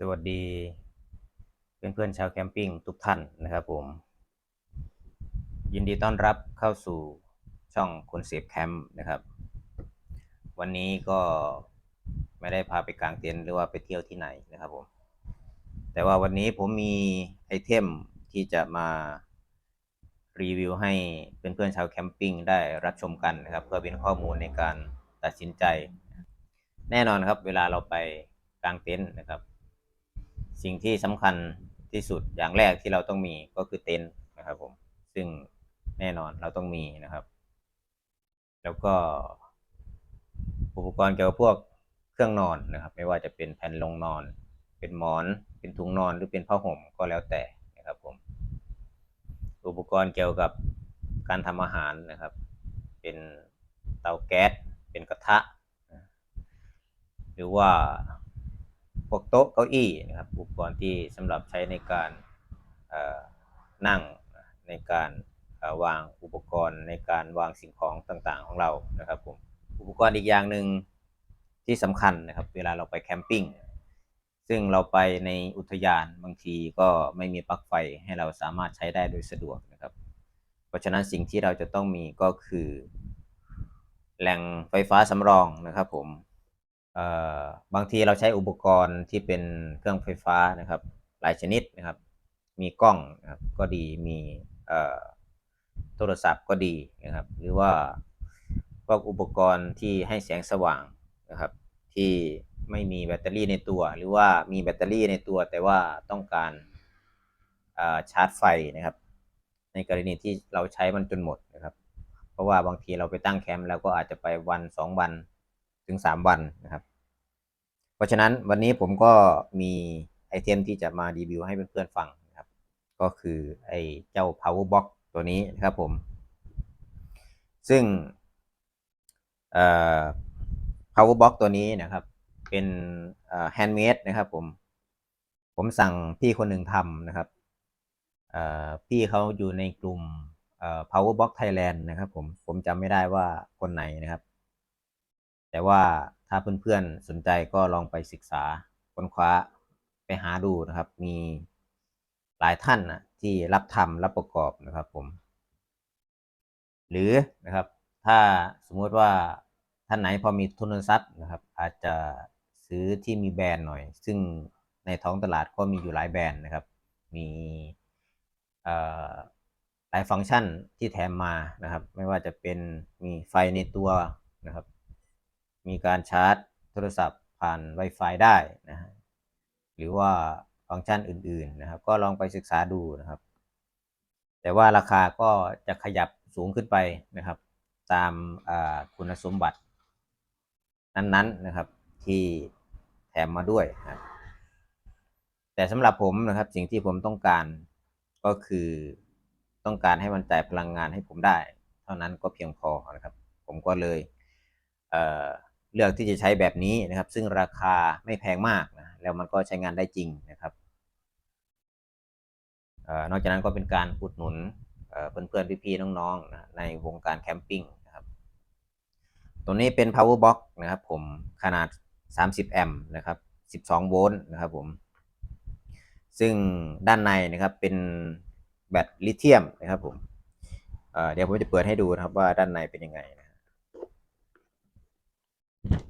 สวัสดีเพื่อนเพื่อนชาวแคมปิ้งทุกท่านนะครับผม ยินดีต้อนรับเข้าสู่ช่องคนเสพแคมป์นะครับ วันนี้ก็ไม่ได้พาไปกางเต็นท์หรือว่าไปเที่ยวที่ไหนนะครับผม แต่ว่าวันนี้ผมมีไอเทมที่จะมารีวิวให้เพื่อนเพื่อนชาวแคมปิ้งได้รับชมกันนะครับ เพื่อเป็นข้อมูลในการตัดสินใจ แน่นอนครับ เวลาเราไปกางเต็นท์นะครับ สิ่งที่สำคัญที่สุดอย่างแรกที่เราต้องมีก็คือเต็นท์นะครับผมซึ่งแน่นอนเราต้องมีนะครับ แล้วก็ อุปกรณ์เกี่ยวกับพวกเครื่องนอนนะครับ ไม่ว่าจะเป็นแผ่นรองนอน เป็นหมอน เป็นถุงนอนหรือเป็นผ้าห่มก็แล้วแต่นะครับผมอุปกรณ์เกี่ยวกับการทำอาหารนะครับ เป็นเตาแก๊สเป็นกระทะ หรือว่า พวกโต๊ะเก้าอี้นะครับอุปกรณ์ที่สำหรับใช้ในการนั่งในการวางอุปกรณ์ในการวางสิ่งของต่างๆ ของเรานะครับผมอุปกรณ์อีกอย่างหนึ่งที่สำคัญนะครับเวลาเราไปแคมปิ้งซึ่งเราไปในอุทยานบางทีก็ไม่มีปลั๊กไฟให้เราสามารถใช้ได้โดยสะดวกนะครับ เพราะฉะนั้นสิ่งที่เราจะต้องมีก็คือ แหล่งไฟฟ้าสำรองนะครับผม บางทีเราใช้อุปกรณ์ที่เป็นเครื่องไฟฟ้านะครับ หลายชนิดนะครับ มีกล้องนะครับก็ดีมีโทรศัพท์ก็ดีนะครับ หรือว่าพวกอุปกรณ์ที่ให้แสงสว่างนะครับ ที่ไม่มีแบตเตอรี่ในตัว หรือว่ามีแบตเตอรี่ในตัว แต่ว่าต้องการชาร์จไฟนะครับ ในกรณีที่เราใช้มันจนหมดนะครับ เพราะว่าบางทีเราไปตั้งแคมป์แล้วก็อาจจะไปวันสองวัน ถึง 3 วันนะครับ เพราะฉะนั้นวันนี้ผมก็มีไอเทมที่จะมารีวิวให้เพื่อนๆฟังนะครับ ก็คือไอเจ้า power box ตัวนี้นะครับผม ซึ่ง power box ตัวนี้นะครับ เป็น handmade นะครับผม ผมสั่งพี่คนหนึ่งทำนะครับพี่เขาอยู่ในกลุ่ม power box Thailand นะครับผม ผมจำไม่ได้ว่าคนไหนนะครับ แต่ว่าถ้าเพื่อนๆสนใจก็ลองไปศึกษาค้นคว้าไปหาดูนะครับ มีหลายท่านนะที่รับทำรับประกอบนะครับผม หรือนะครับถ้าสมมุติว่าท่านไหนพอมีทุนทรัพย์นะครับ อาจจะซื้อที่มีแบรนด์หน่อย ซึ่งในท้องตลาดก็มีอยู่หลายแบรนด์นะครับ มีหลายฟังก์ชันที่แถมมานะครับ ไม่ว่าจะเป็นมีไฟในตัวนะครับ มีการชาร์จโทรศัพท์ผ่าน Wi-Fi ได้นะฮะหรือว่าฟังก์ชันอื่นๆนะครับ ก็ลองไปศึกษาดูนะครับ แต่ว่าราคาก็จะขยับสูงขึ้นไปนะครับ ตามคุณสมบัตินั้นๆนะครับที่แถมมาด้วยนะแต่สำหรับผมนะครับสิ่งที่ผมต้องการก็คือต้องการให้มันจ่ายพลังงานให้ผมได้ เท่านั้นก็เพียงพอนะครับ ผมก็เลยเเลือกที่จะใช้แบบนี้นะครับ ซึ่งราคาไม่แพงมากนะแล้วมันก็ใช้งานได้จริงนะครับออนอกจากนั้นก็เป็นการอุดหนุนเเพื่อนๆพี่ๆน้องๆนะในวงการแคมปิ้งนะครับตัวนี้เป็น power box นะครับ ผมขนาด 30 แอมป์นะครับ 12 โวลต์นะครับผมซึ่งด้านในนะครับเป็นแบตลิเธียมนะครับผมเเดี๋ยวผมจะเปิดให้ดูนะครับว่าด้านในเป็นยังไงนะ อืม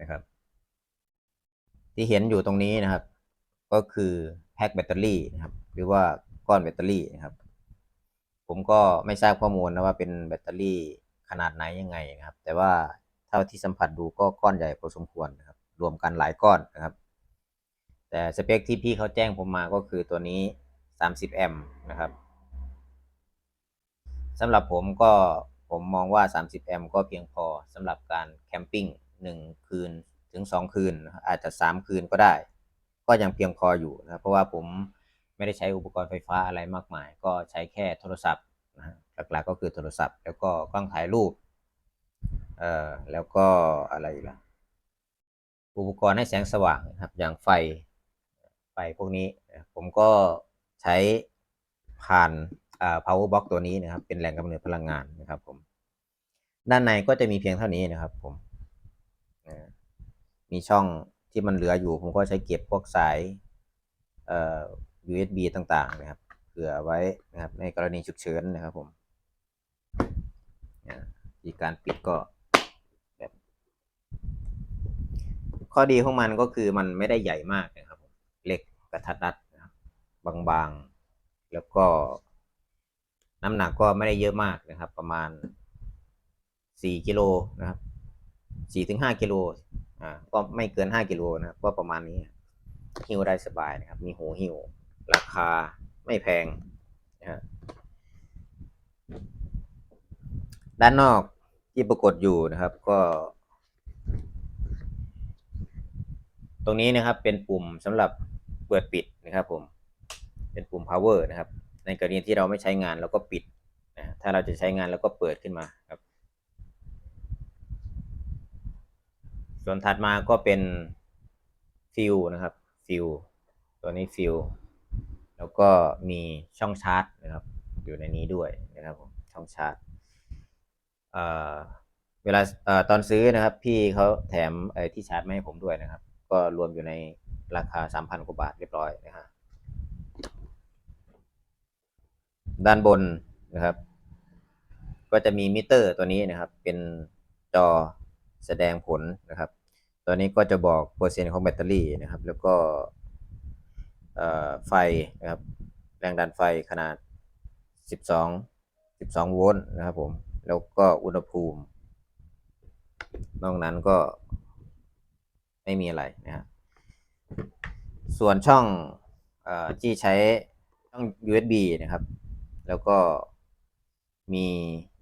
นะครับ ที่เห็นอยู่ตรงนี้นะครับ ก็คือแพ็คแบตเตอรี่นะครับ หรือว่าก้อนแบตเตอรี่นะครับ ผมก็ไม่ทราบข้อมูลนะว่าเป็นแบตเตอรี่ขนาดไหนยังไงนะครับ แต่ว่าเท่าที่สัมผัสดูก็ก้อนใหญ่พอสมควรนะครับ รวมกันหลายก้อนนะครับ แต่สเปคที่พี่เขาแจ้งผมมาก็คือตัวนี้ 30 แอมป์นะครับสำหรับผมก็ ผมมองว่า 30 แอมป์ก็เพียงพอสำหรับการแคมปิ้ง1คืนถึง 2 คืน อาจจะ 3 คืนก็ได้ ก็ยังเพียงพออยู่นะเพราะว่าผมไม่ได้ใช้อุปกรณ์ไฟฟ้าอะไรมากมาย ก็ใช้แค่โทรศัพท์นะหลักๆก็คือโทรศัพท์ แล้วก็กล้องถ่ายรูปเอ่อแล้วก็อะไรอีกล่ะอุปกรณ์ให้แสงสว่างนะครับอย่างไฟไฟพวกนี้ผมก็ใช้ผ่าน power box ตัวนี้นะครับ เป็นแหล่งกำเนิดพลังงานนะครับผม ด้านในก็จะมีเพียงเท่านี้นะครับ ผม มีช่องที่มันเหลืออยู่ ผมก็ใช้เก็บพวกสายเอ่อ USB ต่างๆ นะครับ เผื่อไว้นะครับ ในกรณีฉุกเฉินนะครับผมนะวิธีการปิดก็แบบ ข้อดีของมันก็คือมันไม่ได้ใหญ่มากนะครับผมเล็กกระทัดรัดนะครับบางๆ แล้วก็ น้ำหนักก็ไม่ได้เยอะมากนะครับ ประมาณสี่กิโลนะครับสี่ถึงห้ากิโลอ่าก็ไม่เกินห้ากิโลนะครับก็ประมาณนี้หิ้วได้สบายนะครับ มีหูหิ้วราคาไม่แพงนะฮะด้านนอกที่ปรากฏอยู่นะครับก็ ตรงนี้นะครับเป็นปุ่มสำหรับเปิดปิดนะครับผม เป็นปุ่ม power นะครับ ในกรณีที่เราไม่ใช้งานเราก็ปิดนะถ้าเราจะใช้งานเราก็เปิดขึ้นมาครับ ส่วนถัดมาก็เป็นฟิวนะครับฟิวตัวนี้ฟิวแล้วก็มีช่องชาร์จนะครับ อยู่ในนี้ด้วยนะครับผมช่องชาร์จเอ่อเวลาเอ่อตอนซื้อนะครับ พี่เขาแถมไอ้ที่ชาร์จมาให้ผมด้วยนะครับ ก็รวมอยู่ในราคา 3,000กว่าบาทเรียบร้อยนะฮะ ด้านบนนะครับ ก็จะมีมิเตอร์ตัวนี้นะครับ เป็นจอแสดงผลนะครับ ตัวนี้ก็จะบอกเปอร์เซ็นต์ของแบตเตอรี่นะครับ แล้วก็ไฟนะครับ แรงดันไฟขนาด 12 12 โวลต์นะครับผม แล้วก็อุณหภูมิ นอกนั้นก็ไม่มีอะไรนะฮะส่วนช่องอที่ใช้ช่อง USB นะครับ แล้วก็มี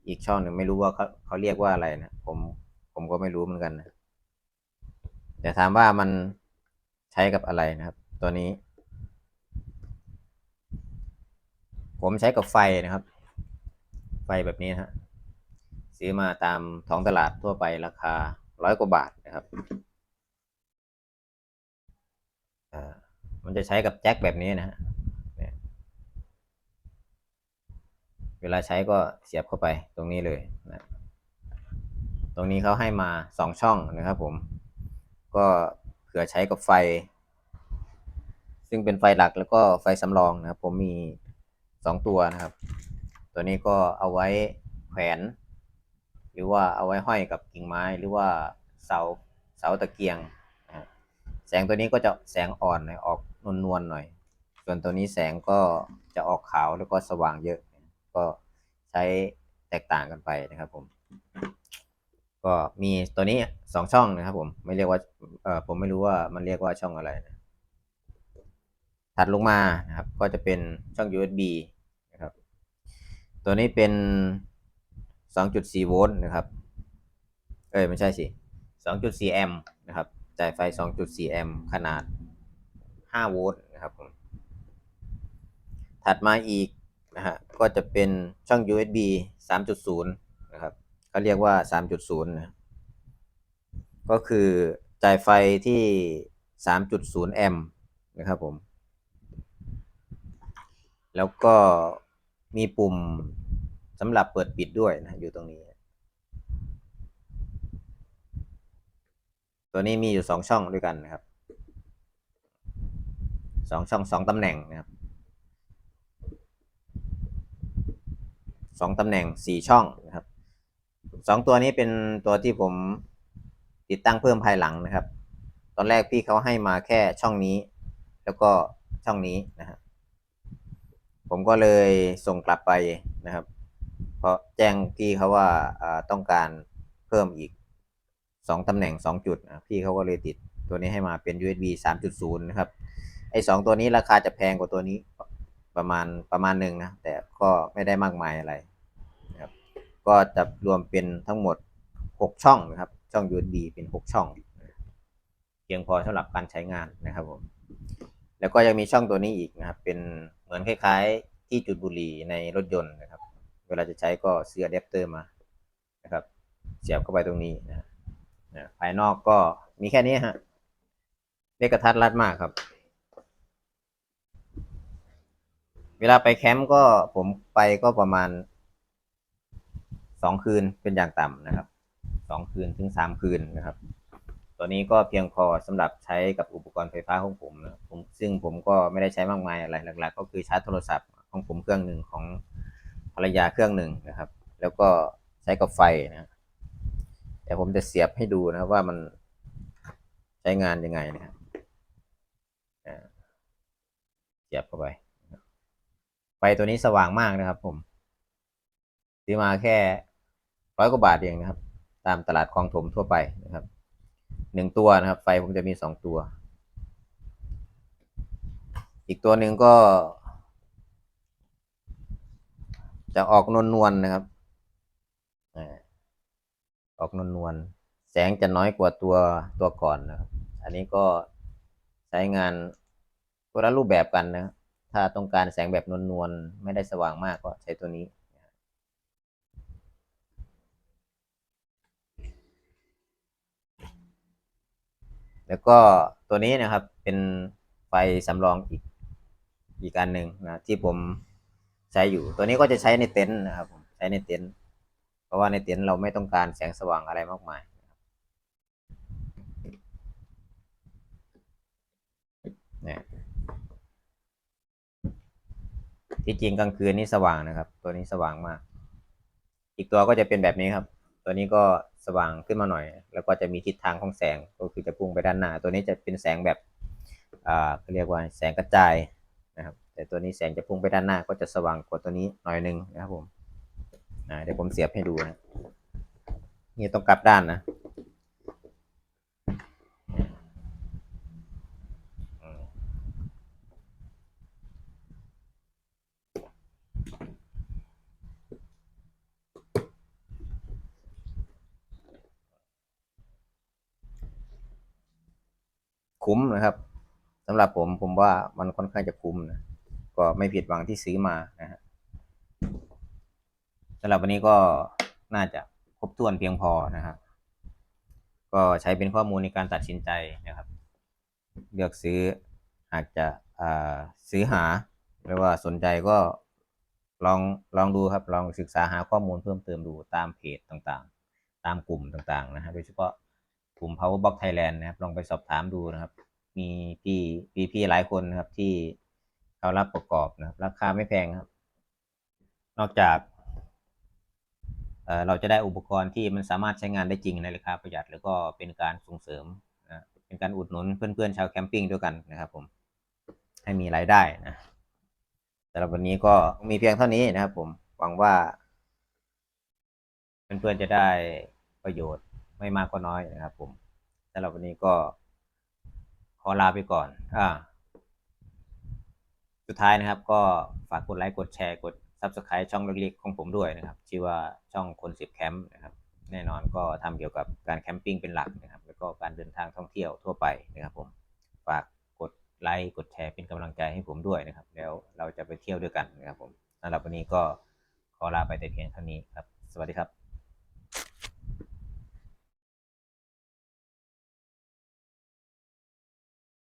อีกช่องหนึ่งไม่รู้ว่าเขาเขาเรียกว่าอะไรนะผมผมก็ไม่รู้เหมือนกันนะแต่ถามว่ามันใช้กับอะไรนะครับ ตัวนี้ ผมใช้กับไฟนะครับ ไฟแบบนี้นะฮะซื้อมาตามท้องตลาดทั่วไปราคาร้อยกว่าบาทนะครับมันจะใช้กับแจ็คแบบนี้นะฮะเนี่ย เวลาใช้ก็เสียบเข้าไปตรงนี้เลยนะตรงนี้เขาให้มาสองช่องนะครับผม ก็เผื่อใช้กับไฟ ซึ่งเป็นไฟหลักแล้วก็ไฟสำรองนะครับ ผมมีสองตัวนะครับ ตัวนี้ก็เอาไว้แขวน หรือว่าเอาไว้ห้อยกับกิ่งไม้หรือว่าเสาเสาตะเกียงนะแสงตัวนี้ก็จะแสงอ่อนหน่อยออกนวลๆหน่อย ส่วนตัวนี้แสงก็จะออกขาวแล้วก็สว่างเยอะ ก็ใช้แตกต่างกันไปนะครับผม ก็มีตัวนี้สองช่องนะครับผมไม่เรียกว่าเออผมไม่รู้ว่ามันเรียกว่าช่องอะไรนะถัดลงมานะครับ ก็จะเป็นช่อง USB นะครับ ตัวนี้เป็น 2.4 โวลต์นะครับ เอ้ยไม่ใช่สิ 2.4 แอมป์นะครับจ่ายไฟ 2.4 แอมป์ขนาด 5 โวลต์นะครับผม ถัดมาอีก นะฮะก็จะเป็นช่อง USB 3.0 นะครับเขาเรียกว่า 3.0นะก็คือจ่ายไฟที่ 3.0 แอมป์นะครับผม แล้วก็มีปุ่มสำหรับเปิดปิดด้วยนะอยู่ตรงนี้ ตัวนี้มีอยู่สองช่องด้วยกันนะครับสองช่องสองตำแหน่งนะครับ สองตำแหน่งสี่ช่องนะครับสองตัวนี้เป็นตัวที่ผมติดตั้งเพิ่มภายหลังนะครับ ตอนแรกพี่เขาให้มาแค่ช่องนี้ แล้วก็ช่องนี้นะฮะผมก็เลยส่งกลับไปนะครับ เพราะแจ้งพี่เขาว่าต้องการเพิ่มอีกสองตำแหน่งสองจุดนะพี่เขาก็เลยติดตัวนี้ให้มาเป็น USB 3.0 นะครับ ไอ้สองตัวนี้ราคาจะแพงกว่าตัวนี้ประมาณประมาณหนึ่งนะ แต่ก็ไม่ได้มากมายอะไร ก็จะรวมเป็นทั้งหมด 6 ช่องนะครับ ช่อง USB เป็น 6 ช่อง เพียงพอสำหรับการใช้งานนะครับผม แล้วก็ยังมีช่องตัวนี้อีกนะครับ เป็นเหมือนคล้ายๆ ที่จุดบุหรี่ในรถยนต์นะครับ เวลาจะใช้ก็ซื้ออะแดปเตอร์มานะครับ เสียบเข้าไปตรงนี้นะนะภายนอกก็มีแค่นี้ฮะเล็กกระทัดรัดมากครับ เวลาไปแคมป์ก็ผมไปก็ประมาณ สองคืนเป็นอย่างต่ำนะครับสองคืนถึงสามคืนนะครับ ตัวนี้ก็เพียงพอสำหรับใช้กับอุปกรณ์ไฟฟ้าของผมนะผมซึ่งผมก็ไม่ได้ใช้มากมายอะไรหลักๆ ก็คือชาร์จโทรศัพท์ของผมเครื่องหนึ่งของภรรยาเครื่องหนึ่งนะครับ แล้วก็ใช้กับไฟนะแต่ผมจะเสียบให้ดูนะครับว่ามันใช้งานยังไงนะครับเสียบเข้าไป ไฟตัวนี้สว่างมากนะครับผมซื้อมาแค่ ร้อยกว่าบาทเองนะครับ ตามตลาดคลองถมทั่วไปนะครับหนึ่งตัวนะครับ ไฟผมจะมีสองตัว อีกตัวหนึ่งก็ จะออกนวลนวลๆนะครับออกนวลนวลๆแสงจะน้อยกว่าตัวตัวก่อนนะครับ อันนี้ก็ใช้งานคนละรูปแบบกันนะ ถ้าต้องการแสงแบบนวลๆไม่ได้สว่างมากก็ใช้ตัวนี้ แล้วก็ตัวนี้นะครับเป็นไฟสำรองอีกอีกอันหนึ่งนะที่ผมใช้อยู่ ตัวนี้ก็จะใช้ในเต็นท์นะครับผมใช้ในเต็นท์เพราะว่าในเต็นท์เราไม่ต้องการแสงสว่างอะไรมากมายเนี่ยที่จริงกลางคืนนี่สว่างนะครับ ตัวนี้สว่างมาก อีกตัวก็จะเป็นแบบนี้ครับ ตัวนี้ก็สว่างขึ้นมาหน่อย แล้วก็จะมีทิศทางของแสงก็คือจะพุ่งไปด้านหน้า ตัวนี้จะเป็นแสงแบบอ่าเขาเรียกว่าแสงกระจายนะครับ แต่ตัวนี้แสงจะพุ่งไปด้านหน้า ก็จะสว่างกว่าตัวนี้หน่อยหนึงนะครับผมเดี๋ยวผมเสียบให้ดูนะนี่ต้องกลับด้านนะอืม คุ้มนะครับสำหรับผมผมว่ามันค่อนข้างจะคุ้มนะก็ไม่ผิดหวังที่ซื้อมานะฮะสำหรับวันนี้ก็น่าจะครบถ้วนเพียงพอนะครับ ก็ใช้เป็นข้อมูลในการตัดสินใจนะครับ เลือกซื้อหากจะซื้อหาหรือว่าสนใจก็ลองลองดูครับ ลองศึกษาหาข้อมูลเพิ่มเติมดูตามเพจต่างๆ ตามกลุ่มต่างๆนะฮะโดยเฉพาะ กลุ่ม Powerbox Thailand นะครับ ลองไปสอบถามดูนะครับ มีพี่พี่พี่หลายคนนะครับที่เขารับประกอบนะครับ ราคาไม่แพงครับ นอกจากเเราจะได้อุปกรณ์ที่มันสามารถใช้งานได้จริงในราคาประหยัด แล้วก็เป็นการส่งเสริมนะเป็นการอุดหนุนเพื่อนๆชาวแคมปิ้งด้วยกันนะครับผมให้มีรายได้นะสำหรับวันนี้ก็มีเพียงเท่านี้นะครับผมหวังว่า เพื่อนๆจะได้ประโยชน์ ไม่มากก็น้อยนะครับ ผมสำหรับวันนี้ก็ขอลาไปก่อน อ่า สุดท้ายนะครับ ก็ฝากกดไลค์ กดแชร์ กด Subscribe ช่องเล็กๆของผมด้วยนะครับ ชื่อว่าช่องคนสิบแคมป์นะครับ แน่นอนก็ทำเกี่ยวกับการแคมปิ้งเป็นหลักนะครับ แล้วก็การเดินทางท่องเที่ยวทั่วไปนะครับ ผม ฝากกดไลค์ กดแชร์เป็นกำลังใจให้ผมด้วยนะครับ แล้วเราจะไปเที่ยวด้วยกันนะครับ ผมสำหรับวันนี้ก็ขอลาไปแต่เพียงเท่านี้ครับ สวัสดีครับ